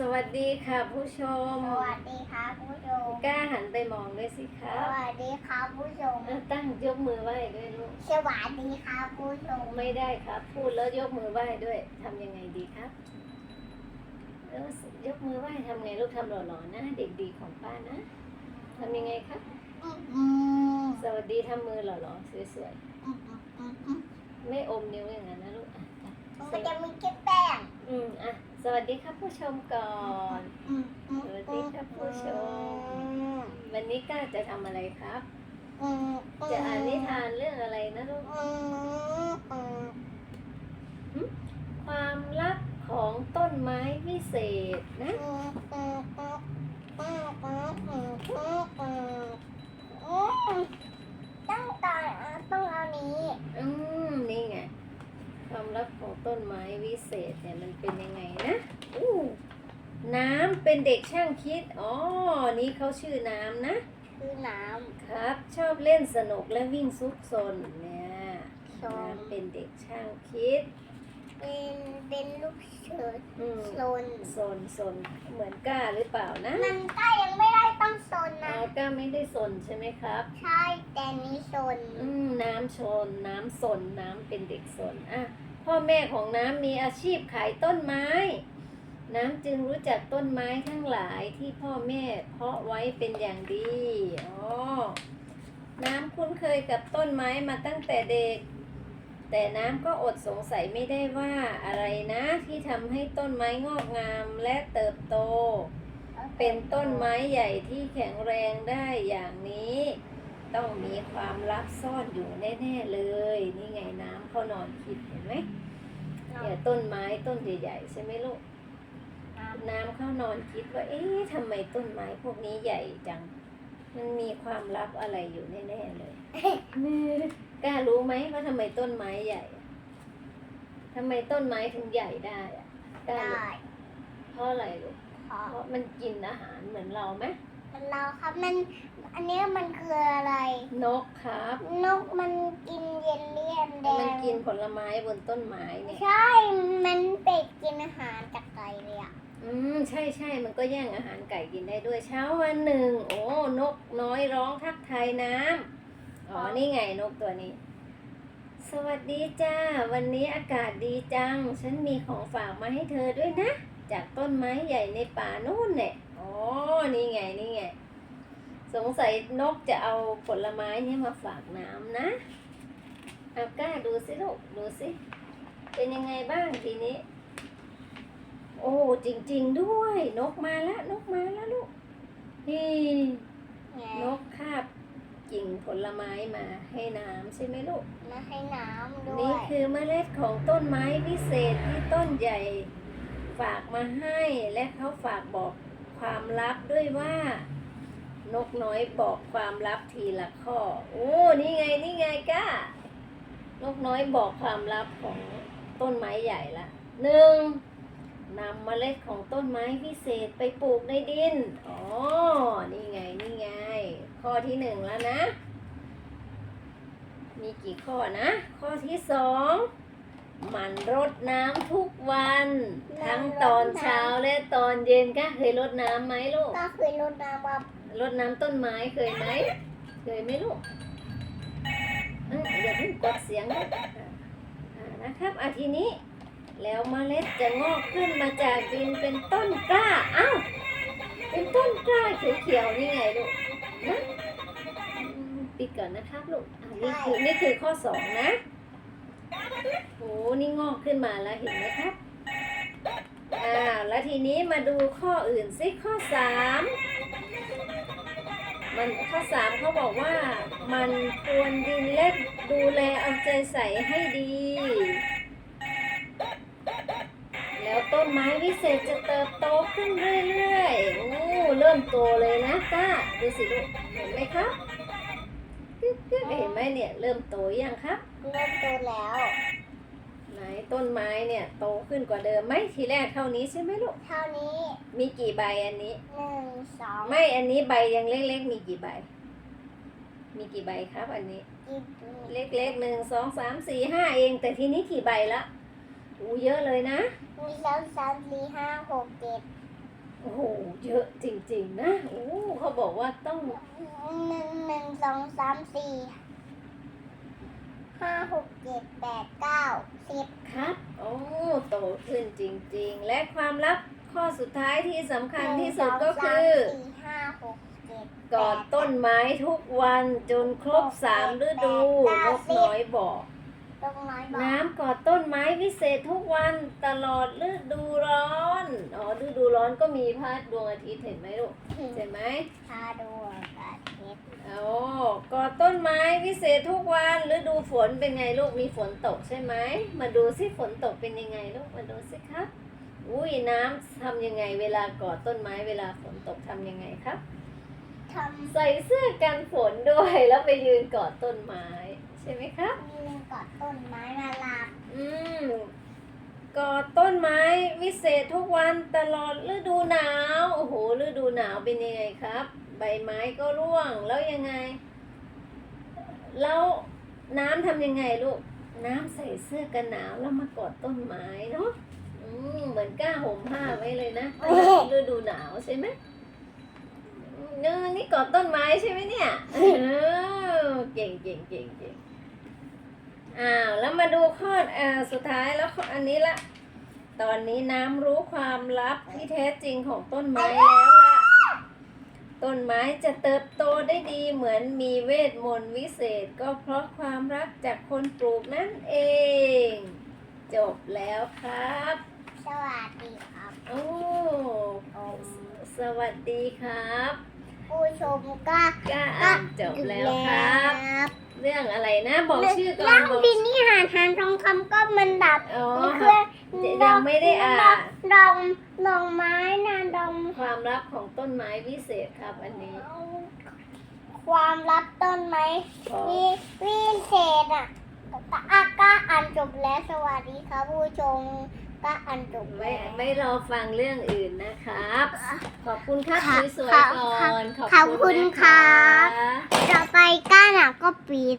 สวัสดีค่ะผู้ชม สวัสดีครับผู้ชม กล้าหันไปมองด้วยสิคสรับวัสดีครับผู้ชมเออตั้งยกมือไหว้ด้วยลูก สวัสดีครับผู้ชม ไม่ได้ครับ พูดแล้วยกมือไหว้ด้วย ทำยังไงดีครับเออยกมือไหว้ทำไงลูกทำหล่อๆนะ เด็กดีของป้านะทำยังไงครับอืมสวัสดีทำมือหล่อๆสวยอืมอืมอืมอืมๆไม่อมนิ้วอย่างนั้นนะลูกอะจ้ะสมันวัจะสมีแค่แป้ง อืมอะสวัสดีครับผู้ชมก่อน สวัสดีครับผู้ชม วันนี้ก้าจะทำอะไรครับ จะอ่านนิทานเรื่องอะไรนะลูกความลับของต้นไม้วิเศษนะ ความลับของต้นไม้วิเศษเนี่ยมันเป็นยังไงนะอู้น้ำเป็นเด็กช่างคิด อ๋อ นี่เขาชื่อน้ำนะคือน้ครับ ชอบเล่นสนุกและวิ่งซุกซนเนี่ยำชมน้ำเป็นเด็กช่างคิด เป็นเป็นลูกเชิดอืมโซนซนซนเหมือนก้าหรือเปล่านะ มันก็ยังไม่ได้ ต้องโซนอ๋นะอก้าไม่ได้ซนใช่ไหมครับ ใช่แต่นี้โซนอืมน้ำชน น้ำสน น้ำเป็นเด็กสนอะพ่อแม่ของน้ำมีอาชีพขายต้นไม้ น้ำจึงรู้จักต้นไม้ทั้งหลายที่พ่อแม่เพาะไว้เป็นอย่างดีอ๋อน้ำคุ้นเคยกับต้นไม้มาตั้งแต่เด็ก แต่น้ำก็อดสงสัยไม่ได้ว่าอะไรนะที่ทำให้ต้นไม้งอกงามและเติบโต เป็นต้นไม้ใหญ่ที่แข็งแรงได้อย่างนี้ ต้องมีความลับซ่อนอยู่แน่ๆเลย นี่ไงน้ำเขานอนคิดเห็นไหมเนี่ยต้นไม้ต้นใหญ่ๆใช่ไหมลูก น้ำเข้านอนคิดว่า เอ๊ะทำไมต้นไม้พวกนี้ใหญ่จัง มันมีความลับอะไรอยู่แน่ๆเลยกล้ารู้ไหมว่าทำไมต้นไม้ใหญ่อะทำไมต้นไม้ถึงใหญ่ได้อะกล้าได้รู้เพราะอะไรลูก ขอเพราะมันกินอาหารเหมือนเราไหมเราครับมันอันนี้มันคืออะไร นกครับ นกมันกินเยลลี่อันแดมันงกินผลไม้บนต้นไม้เนี่ยใช่ มันเป็ดกินอาหารจากไก่เลยอะอืมใช่ใช่มันก็แย่งอาหารไก่กินได้ด้วยเช้าวันหนึ่ง โอ้นกน้อยร้องทักทายน้ำอ๋อนี่ไงนกตัวนี้ สวัสดีจ้า วันนี้อากาศดีจัง ฉันมีของฝากมาให้เธอด้วยนะ จากต้นไม้ใหญ่ในป่านู่นเนี่ยอ๋อ นี่ไง นี่ไง สงสัยนกจะเอาผลไม้เนี่ยมาฝากน้ำนะเอากล้าดูสิลูก ดูสิ เป็นยังไงบ้างทีนี้ โอ้ จริง ๆ ด้วย นกมาแล้ว นกมาแล้วลูก นี่ไงนกคาบกิ่งผลไม้มาให้น้ำใช่ไหมลูก มาให้น้ำด้วนี่ยคือเมล็ดของต้นไม้วิเศษที่ต้นใหญ่ ฝากมาให้และเขาฝากบอกความลับด้วยว่า นกน้อยบอกความลับทีละข้อ โอ้นี่ไงนี่ไงก้านกน้อยบอกความลับของต้นไม้ใหญ่ละหนึ่งนำเมล็ดของต้นไม้วิเศษไปปลูกในดิน อ๋อ นี่ไง นี่ไง ข้อที่หนึ่งแล้วนะ มีกี่ข้อนะ ข้อที่สอง มันรดน้ำทุกวัน ทั้งตอนเช้าและตอนเย็นก็เคยรดน้ำไหมลูกก็คือรดน้ำว่ารดน้ำต้นไม้เคยไหมเคยไหมลูกเอ้ยอย่าเพิ่งกดเสียงนะอ่าอ่านะครับอาทีนี้ แล้วเมล็ดจะงอกขึ้นมาจากดินเป็นต้นกล้าอ้าวเป็นต้นกล้าเขียวๆนี่ไงลูกนะอืมปิดก่อนนะครับลูกอ่านี่คือนี่คือข้อสองนะโอ้ นี่งอกขึ้นมาแล้วเห็นไหมครับอ่าแล้วทีนี้มาดูข้ออื่นสิข้อสามมันข้อสามเขาบอกว่ามันควรดินเล็กดูแลเอาใจใส่ให้ดี แล้วต้นไม้วิเศษจะเติบโตขึ้นเรื่อยๆโอ้เริ่มโตเลยนะก้าดูสิลูกเห็นไหมครับเห็นไหมเนี่ย เริ่มโตยังครับ เริ่มโตแล้ว ต้นไม้เนี่ยโตขึ้นกว่าเดิมไหมทีแรกเท่านี้ใช่ไหมลูก เท่านี้มีกี่ใบอันนี้ หนึ่งสองไม่อันนี้ใบยังเล็กๆ มีกี่ใบ มีกี่ใบครับอันนี้อีกเล็กๆหนึ่งสองสามสี่ห้าเอง แต่ทีนี้กี่ใบละอู้เยอะเลยนะมีสองสามสี่ห้าหกเจ็ดโอ้โหเยอะจริงๆนะโอ้เขาบอกว่าต้องหนึ่งหนึ่งสองสามสี่ ห้าหกเจ็ดแปดเก้าสิบครับ โอ้โตขึ้นจริงๆ และความลับข้อสุดท้ายที่สำคัญที่สุดก็คือ หนึ่งสงสามสี่ห้าหกเจ็ดกอดต้นไม้ทุกวันจนครบสามฤดูนกน้อยบอก ตรงน้อยบอกน้ำกอดต้นไม้วิเศษทุกวันตลอดฤดูร้อน อ๋อฤดูร้อนก็มีพระดวงอาทิตย์เห็นไหมลูก เห็นไหม พาดูอากาศเทป โอ้กอด ต้นไม้วิเศษทุกวันฤดูฝนเป็นไงลูกมีฝนตกใช่ไหมมาดูสิฝนตกเป็นยังไงลูกมาดูสิครับอุ้ยน้ำทำยังไงเวลากอดต้นไม้เวลาฝนตกทำยังไงครับทใส่เสื้อกันฝนด้วยแล้วไปยืนกอดต้นไม้ ใช่ไหมครับำยืนกอดต้นไม้มาลาบอืมกอดต้นไม้วิเศษทุกวันตลอดฤดูหนาวโอ้โหฤดูหนาวเป็นยังไงครับ ใบไม้ก็ร่วงแล้วยังไง แล้วน้ำทำยังไงลูก น้ำใส่เสื้อกันหนาวแล้วมากอดต้นไม้เนาะอืมเหมือนกล้าห่มผ้าไว้เลยนะฤดูหนาวใช่ไหมเออนี่กอดต้นไม้ใช่ไหมเนี่ยเออเก่งเก่งเก่งเก่งอ้าวแล้วมาดูข้ออ่าสุดท้ายแล้วข้ออันนี้ละ ตอนนี้น้ำรู้ความลับที่แท้จริงของต้นไม้แล้วล่ะ ต้นไม้จะเติบโตได้ดีเหมือนมีเวทมนต์วิเศษ ก็เพราะความรักจากคนปลูกนั่นเอง จบแล้วครับ สวัสดีครับ โอ้ผมสวัสดีครับผู้ชมก็ก็อ่านจบแล้วครับบเรื่องอะไรนะ บอกชื่อก่อเรื่นองบอกดินนี่หาทานทองคำก็มันดับอ๋อนี่คือ ยังไม่ได้อ่านดอกดอกไม้นะดอกความลับของต้นไม้วิเศษครับอันนี้ ความลับต้นไม้ขอวิวิเศษอะอาก็อ่านจบแล้วสวัสดีครับผู้ชมก็อ่านจบไม่แล้วไม่รอฟังเรื่องอื่นนะครับ ขอบคุณครับค่ะสวยค่ะๆก่อนขอบคุณนะครับะต่อไปก้าน่ะก็ปิด